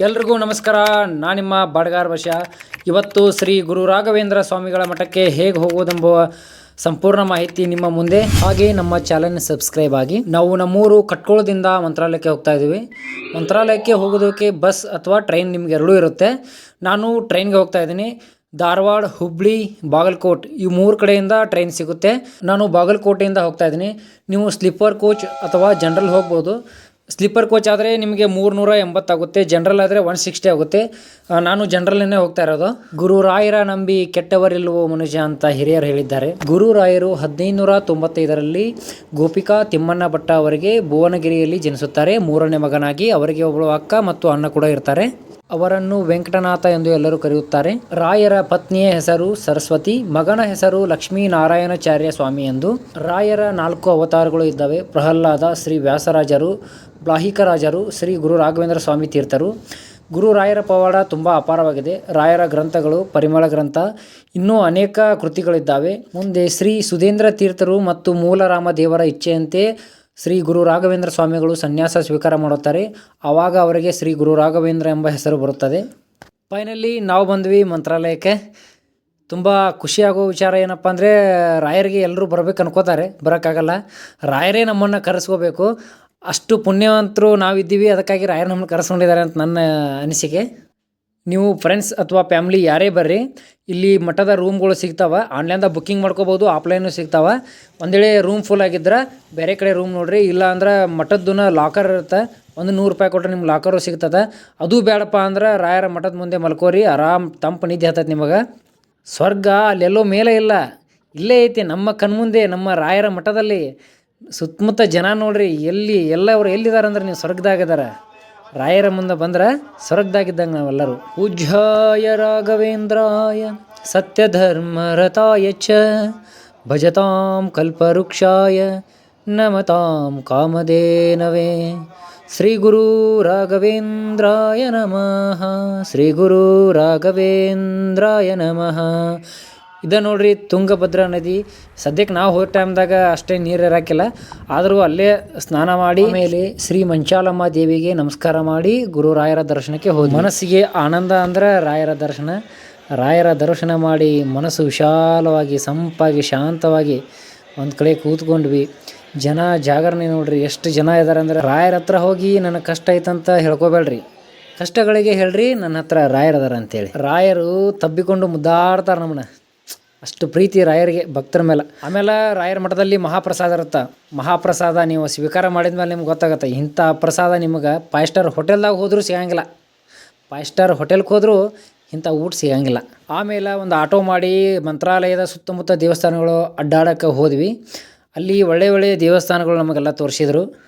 ಎಲ್ರಿಗೂ ನಮಸ್ಕಾರ. ನಾನು ನಿಮ್ಮ ಬಾಡ್ಗಾರ್ ವಶ ಇವತ್ತು ಶ್ರೀ ಗುರು ರಾಘವೇಂದ್ರ ಸ್ವಾಮಿಗಳ ಮಠಕ್ಕೆ ಹೇಗೆ ಹೋಗುವುದೆಂಬುವ ಸಂಪೂರ್ಣ ಮಾಹಿತಿ ನಿಮ್ಮ ಮುಂದೆ. ಹಾಗೆ ನಮ್ಮ ಚಾನಲ್ ಸಬ್ಸ್ಕ್ರೈಬ್ ಆಗಿ. ನಾವು ನಮ್ಮೂರು ಕಟ್ಕೋಳದಿಂದ ಮಂತ್ರಾಲಯಕ್ಕೆ ಹೋಗ್ತಾ ಇದ್ದೀವಿ ಮಂತ್ರಾಲಯಕ್ಕೆ ಹೋಗೋದಕ್ಕೆ ಬಸ್ ಅಥವಾ ಟ್ರೈನ್ ನಿಮ್ಗೆ ಎರಡೂ ಇರುತ್ತೆ. ನಾನು ಟ್ರೈನ್ಗೆ ಹೋಗ್ತಾ ಇದ್ದೀನಿ. ಧಾರವಾಡ, ಹುಬ್ಳಿ, ಬಾಗಲಕೋಟ್ ಈ ಮೂರು ಕಡೆಯಿಂದ ಟ್ರೈನ್ ಸಿಗುತ್ತೆ. ನಾನು ಬಾಗಲಕೋಟೆಯಿಂದ ಹೋಗ್ತಾ ಇದ್ದೀನಿ. ನೀವು ಸ್ಲೀಪರ್ ಕೋಚ್ ಅಥವಾ ಜನರಲ್ ಹೋಗ್ಬೋದು. ಸ್ಲೀಪರ್ ಕೋಚ್ ಆದರೆ ನಿಮಗೆ ಮೂರುನೂರ ಎಂಬತ್ತಾಗುತ್ತೆ ಜನರಲ್ ಆದರೆ ಒನ್ ಸಿಕ್ಸ್ಟಿ ಆಗುತ್ತೆ. ನಾನು ಜನರಲ್ನೇ ಹೋಗ್ತಾ ಇರೋದು. ಗುರು ರಾಯರ ನಂಬಿ ಕೆಟ್ಟವರಿಲ್ವೋ ಮನುಷ್ಯ ಅಂತ ಹಿರಿಯರು ಹೇಳಿದ್ದಾರೆ. ಗುರು ರಾಯರು ಹದಿನೈದುನೂರ ತೊಂಬತ್ತೈದರಲ್ಲಿ ಗೋಪಿಕಾ ತಿಮ್ಮಣ್ಣ ಭಟ್ಟ ಅವರಿಗೆ ಭುವನಗಿರಿಯಲ್ಲಿ ಜನಿಸುತ್ತಾರೆ. ಮೂರನೇ ಮಗನಾಗಿ ಅವರಿಗೆ ಒಬ್ಬಳು ಅಕ್ಕ ಮತ್ತು ಅಣ್ಣ ಕೂಡ ಇರ್ತಾರೆ. ಅವರನ್ನು ವೆಂಕಟನಾಥ ಎಂದು ಎಲ್ಲರೂ ಕರೆಯುತ್ತಾರೆ. ರಾಯರ ಪತ್ನಿಯ ಹೆಸರು ಸರಸ್ವತಿ, ಮಗನ ಹೆಸರು ಲಕ್ಷ್ಮೀನಾರಾಯಣಾಚಾರ್ಯ ಸ್ವಾಮಿ ಎಂದು. ರಾಯರ ನಾಲ್ಕು ಅವತಾರಗಳು ಇದ್ದಾವೆ. ಪ್ರಹ್ಲಾದ, ಶ್ರೀ ವ್ಯಾಸರಾಜರು, ಬ್ಲಾಹಿಕರಾಜರು, ಶ್ರೀ ಗುರು ರಾಘವೇಂದ್ರ ಸ್ವಾಮಿ ತೀರ್ಥರು. ಗುರು ರಾಯರ ಪವಾಡ ತುಂಬ ಅಪಾರವಾಗಿದೆ. ರಾಯರ ಗ್ರಂಥಗಳು, ಪರಿಮಳ ಗ್ರಂಥ, ಇನ್ನೂ ಅನೇಕ ಕೃತಿಗಳಿದ್ದಾವೆ. ಮುಂದೆ ಶ್ರೀ ಸುಧೇಂದ್ರ ತೀರ್ಥರು ಮತ್ತು ಮೂಲರಾಮ ದೇವರ ಇಚ್ಛೆಯಂತೆ ಶ್ರೀ ಗುರು ರಾಘವೇಂದ್ರ ಸ್ವಾಮಿಗಳು ಸನ್ಯಾಸ ಸ್ವೀಕಾರ ಮಾಡುತ್ತಾರೆ. ಆವಾಗ ಅವರಿಗೆ ಶ್ರೀ ಗುರು ರಾಘವೇಂದ್ರ ಎಂಬ ಹೆಸರು ಬರುತ್ತದೆ. ಫೈನಲಿ ನಾವು ಬಂದ್ವಿ ಮಂತ್ರಾಲಯಕ್ಕೆ. ತುಂಬ ಖುಷಿಯಾಗೋ ವಿಚಾರ ಏನಪ್ಪ ಅಂದರೆ, ರಾಯರಿಗೆ ಎಲ್ಲರೂ ಬರಬೇಕು ಅನ್ಕೋತಾರೆ, ಬರೋಕ್ಕಾಗಲ್ಲ. ರಾಯರೇ ನಮ್ಮನ್ನು ಕರೆಸ್ಕೋಬೇಕು. ಅಷ್ಟು ಪುಣ್ಯವಂತರು ನಾವಿದ್ದೀವಿ, ಅದಕ್ಕಾಗಿ ರಾಯರು ನಮ್ಮನ್ನು ಕರೆಸ್ಕೊಂಡಿದ್ದಾರೆ ಅಂತ ನನ್ನ ಅನಿಸಿಕೆ. ನೀವು ಫ್ರೆಂಡ್ಸ್ ಅಥವಾ ಫ್ಯಾಮ್ಲಿ ಯಾರೇ ಬರ್ರಿ, ಇಲ್ಲಿ ಮಠದ ರೂಮ್ಗಳು ಸಿಗ್ತಾವೆ ಆನ್ಲೈನ್ದಾಗ ಬುಕ್ಕಿಂಗ್ ಮಾಡ್ಕೋಬೋದು ಆಫ್ಲೈನು ಸಿಗ್ತಾವೆ. ಒಂದೇಳೆ ರೂಮ್ ಫುಲ್ ಆಗಿದ್ರೆ, ಬೇರೆ ಕಡೆ ರೂಮ್ ನೋಡ್ರಿ, ಇಲ್ಲ ಅಂದ್ರೆ ಮಠದ್ದನ್ನ ಲಾಕರ್ ಇರುತ್ತೆ, ಒಂದು ನೂರು ರೂಪಾಯಿ ಕೊಟ್ಟರೆ ನಿಮ್ಮ ಲಾಕರು ಸಿಗ್ತದೆ. ಅದು ಬೇಡಪ್ಪ ಅಂದ್ರೆ ರಾಯರ ಮಠದ ಮುಂದೆ ಮಲ್ಕೋರಿ, ಆರಾಮ್ ತಂಪು ನಿದ್ದೆ ಹತ್ತೈತೆ ನಿಮಗೆ. ಸ್ವರ್ಗ ಅಲ್ಲೆಲ್ಲೋ ಮೇಲೆ ಇಲ್ಲ. ಇಲ್ಲೇ ಐತಿ, ನಮ್ಮ ಕಣ್ಮುಂದೆ, ನಮ್ಮ ರಾಯರ ಮಠದಲ್ಲಿ. ಸುತ್ತಮುತ್ತ ಜನ ನೋಡ್ರಿ, ಎಲ್ಲಿ ಎಲ್ಲ ಅವ್ರು ಎಲ್ಲಿದ್ದಾರೆ ಅಂದ್ರೆ ನೀವು ಸ್ವರ್ಗದಾಗಿದ್ದಾರೆ ರಾಯರ ಮುಂದೆ ಬಂದ್ರೆ ಸ್ವರ್ಗದಾಗಿದ್ದಂಗೆ ನಾವೆಲ್ಲರೂ. ಪೂಜ್ಯಾಯ ರಾಘವೇಂದ್ರಾಯ, ಸತ್ಯಧರ್ಮರತಾಯ ಚ, ಭಜತಾಂ ಕಲ್ಪವೃಕ್ಷಾಯ, ನಮತಾಂ ಕಾಮಧೇನವೇ. ಶ್ರೀ ಗುರು ರಾಘವೇಂದ್ರಾಯ ನಮಃ ಶ್ರೀ ಗುರು ರಾಘವೇಂದ್ರಾಯ ನಮಃ. ಇದ ನೋಡ್ರಿ ತುಂಗಭದ್ರಾ ನದಿ. ಸದ್ಯಕ್ಕೆ ನಾವು ಹೋದ ಟೈಮ್ದಾಗ ಅಷ್ಟೇ ನೀರು ಇರಾಕಿಲ್ಲ. ಆದರೂ ಅಲ್ಲೇ ಸ್ನಾನ ಮಾಡಿ ಮೇಲೆ ಶ್ರೀ ಮಂಚಾಲಮ್ಮ ದೇವಿಗೆ ನಮಸ್ಕಾರ ಮಾಡಿ ಗುರು ರಾಯರ ದರ್ಶನಕ್ಕೆ ಹೋದ್ವಿ. ಮನಸ್ಸಿಗೆ ಆನಂದ ಅಂದ್ರೆ ರಾಯರ ದರ್ಶನ. ರಾಯರ ದರ್ಶನ ಮಾಡಿ ಮನಸ್ಸು ವಿಶಾಲವಾಗಿ ಸಂಪಾಗಿ ಶಾಂತವಾಗಿ ಒಂದು ಕಡೆ ಕೂತ್ಕೊಂಡ್ವಿ. ಜನ ಜಾಗರಣೆ ನೋಡ್ರಿ ಎಷ್ಟು ಜನ ಇದ್ದಾರೆ ಅಂದ್ರೆ ರಾಯರ ಹತ್ರ ಹೋಗಿ ನನ್ನ ಕಷ್ಟ ಐತಂತ ಹೇಳ್ಕೊಬೇಡ್ರಿ. ಕಷ್ಟಗಳಿಗೆ ಹೇಳ್ರಿ ನನ್ನ ಹತ್ರ ರಾಯರ್ ಅದಾರ ಅಂತೇಳಿ. ರಾಯರು ತಬ್ಬಿಕೊಂಡು ಮುದ್ದಾಡ್ತಾರೆ ನಮ್ಮನ್ನ. ಅಷ್ಟು ಪ್ರೀತಿ ರಾಯರಿಗೆ, ಭಕ್ತರ ಮೇಲೆ. ಆಮೇಲೆ ರಾಯರ ಮಠದಲ್ಲಿ ಮಹಾಪ್ರಸಾದ ಇರುತ್ತೆ? ಮಹಾಪ್ರಸಾದ ನೀವು ಸ್ವೀಕಾರ ಮಾಡಿದ ಮೇಲೆ ನಿಮ್ಗೆ ಗೊತ್ತಾಗುತ್ತೆ. ಇಂಥ ಪ್ರಸಾದ ನಿಮಗೆ ಫೈವ್ ಸ್ಟಾರ್ ಹೋಟೆಲ್ದಾಗ ಹೋದರೂ ಸಿಗಂಗಿಲ್ಲ. ಫೈವ್ ಸ್ಟಾರ್ ಹೋಟೆಲ್ಗೆ ಹೋದರೂ ಇಂಥ ಊಟ ಸಿಗಂಗಿಲ್ಲ. ಆಮೇಲೆ ಒಂದು ಆಟೋ ಮಾಡಿ ಮಂತ್ರಾಲಯದ ಸುತ್ತಮುತ್ತ ದೇವಸ್ಥಾನಗಳು ಅಡ್ಡಾಡೋಕ್ಕೆ ಹೋದ್ವಿ. ಅಲ್ಲಿ ಒಳ್ಳೆ ಒಳ್ಳೆಯ ದೇವಸ್ಥಾನಗಳು ನಮಗೆಲ್ಲ ತೋರಿಸಿದರು.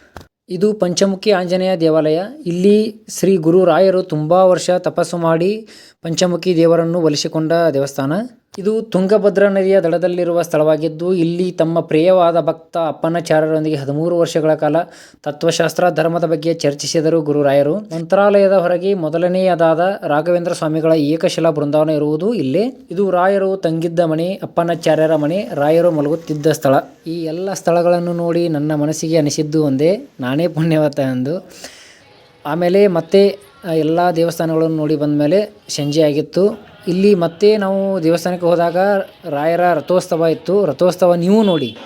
ಇದು ಪಂಚಮುಖಿ ಆಂಜನೇಯ ದೇವಾಲಯ. ಇಲ್ಲಿ ಶ್ರೀ ಗುರು ರಾಯರು ತುಂಬ ವರ್ಷ ತಪಸ್ಸು ಮಾಡಿ ಪಂಚಮುಖಿ ದೇವರನ್ನು ಒಲಿಸಿಕೊಂಡ ದೇವಸ್ಥಾನ. ಇದು ತುಂಗಭದ್ರಾ ನದಿಯ ದಡದಲ್ಲಿರುವ ಸ್ಥಳವಾಗಿದ್ದು, ಇಲ್ಲಿ ತಮ್ಮ ಪ್ರಿಯವಾದ ಭಕ್ತ ಅಪ್ಪನಾಚಾರ್ಯರೊಂದಿಗೆ ಹದಿಮೂರು ವರ್ಷಗಳ ಕಾಲ ತತ್ವಶಾಸ್ತ್ರ ಧರ್ಮದ ಬಗ್ಗೆ ಚರ್ಚಿಸಿದರು ಗುರುರಾಯರು. ಮಂತ್ರಾಲಯದ ಹೊರಗೆ ಮೊದಲನೆಯದಾದ ರಾಘವೇಂದ್ರ ಸ್ವಾಮಿಗಳ ಏಕಶಿಲಾ ಬೃಂದಾವನ ಇರುವುದು ಇಲ್ಲೇ. ಇದು ರಾಯರು ತಂಗಿದ್ದ ಮನೆ, ಅಪ್ಪನಾಚಾರ್ಯರ ಮನೆ, ರಾಯರು ಮಲಗುತ್ತಿದ್ದ ಸ್ಥಳ. ಈ ಎಲ್ಲ ಸ್ಥಳಗಳನ್ನು ನೋಡಿ ನನ್ನ ಮನಸ್ಸಿಗೆ ಅನಿಸಿದ್ದು ಒಂದೇ, ನಾನೇ ಪುಣ್ಯವತ ಎಂದು. ಆಮೇಲೆ ಮತ್ತೆ ಎಲ್ಲ ದೇವಸ್ಥಾನಗಳನ್ನು ನೋಡಿ ಬಂದಮೇಲೆ ಸಂಜೆ ಆಗಿತ್ತು. ಇಲ್ಲಿ ಮತ್ತೆ ನಾವು ದೇವಸ್ಥಾನಕ್ಕೆ ಹೋದಾಗ ರಾಯರ ರಥೋತ್ಸವ ಇತ್ತು. ರಥೋತ್ಸವ ನೀವು ನೋಡಿ.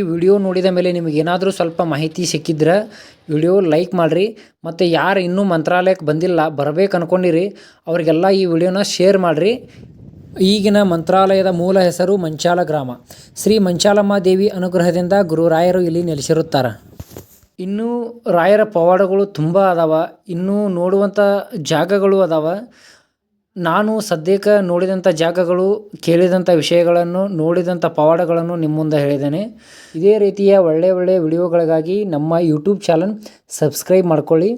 ವಿಡಿಯೋ ನೋಡಿದ ಮೇಲೆ ನಿಮಗೇನಾದರೂ ಸ್ವಲ್ಪ ಮಾಹಿತಿ ಸಿಕ್ಕಿದ್ರೆ ವಿಡಿಯೋ ಲೈಕ್ ಮಾಡಿರಿ. ಮತ್ತು ಯಾರು ಇನ್ನೂ ಮಂತ್ರಾಲಯಕ್ಕೆ ಬಂದಿಲ್ಲ, ಬರಬೇಕು ಅನ್ಕೊಂಡಿರಿ, ಅವರಿಗೆಲ್ಲ ಈ ವಿಡಿಯೋನ ಶೇರ್ ಮಾಡಿರಿ. ಈಗಿನ ಮಂತ್ರಾಲಯದ ಮೂಲ ಹೆಸರು ಮಂಚಾಲ ಗ್ರಾಮ. ಶ್ರೀ ಮಂಚಾಲಮ್ಮ ದೇವಿ ಅನುಗ್ರಹದಿಂದ ಗುರುರಾಯರು ಇಲ್ಲಿ ನೆಲೆಸಿರುತ್ತಾರೆ. ಇನ್ನೂ ರಾಯರ ಪವಾಡಗಳು ತುಂಬ ಅದಾವ. ಇನ್ನೂ ನೋಡುವಂಥ ಜಾಗಗಳು ಅದಾವ. ನಾನು ಸದ್ಯಕ್ಕೆ ನೋಡಿದಂಥ ಜಾಗಗಳು ಕೇಳಿದಂಥ ವಿಷಯಗಳನ್ನು ನೋಡಿದಂಥ ಪವಾಡಗಳನ್ನು ನಿಮ್ಮ ಮುಂದೆ ಹೇಳಿದ್ದೇನೆ. ಇದೇ ರೀತಿಯ ಒಳ್ಳೆಯ ಒಳ್ಳೆಯ ವಿಡಿಯೋಗಳಿಗಾಗಿ ನಮ್ಮ ಯೂಟ್ಯೂಬ್ ಚಾನಲ್ ಸಬ್ಸ್ಕ್ರೈಬ್ ಮಾಡ್ಕೊಳ್ಳಿ.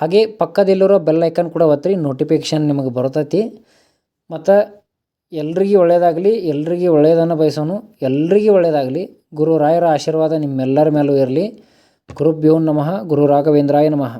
ಹಾಗೆ ಪಕ್ಕದಲ್ಲಿರೋ ಬೆಲ್ ಐಕನ್ ಕೂಡ ಒತ್ತಿರಿ ನೋಟಿಫಿಕೇಷನ್ ನಿಮಗೆ ಬರ್ತೈತಿ ಮತ್ತು ಎಲ್ರಿಗೂ ಒಳ್ಳೆಯದಾಗಲಿ ಎಲ್ರಿಗೂ ಒಳ್ಳೆಯದನ್ನು ಬಯಸೋನು. ಎಲ್ರಿಗೂ ಒಳ್ಳೆಯದಾಗಲಿ ಗುರು ರಾಯರ ಆಶೀರ್ವಾದ ನಿಮ್ಮೆಲ್ಲರ ಮೇಲೂ ಇರಲಿ. ಗುರುಭ್ಯೋ ನಮಃ. ಗುರು ರಾಘವೇಂದ್ರಾಯ ನಮಃ.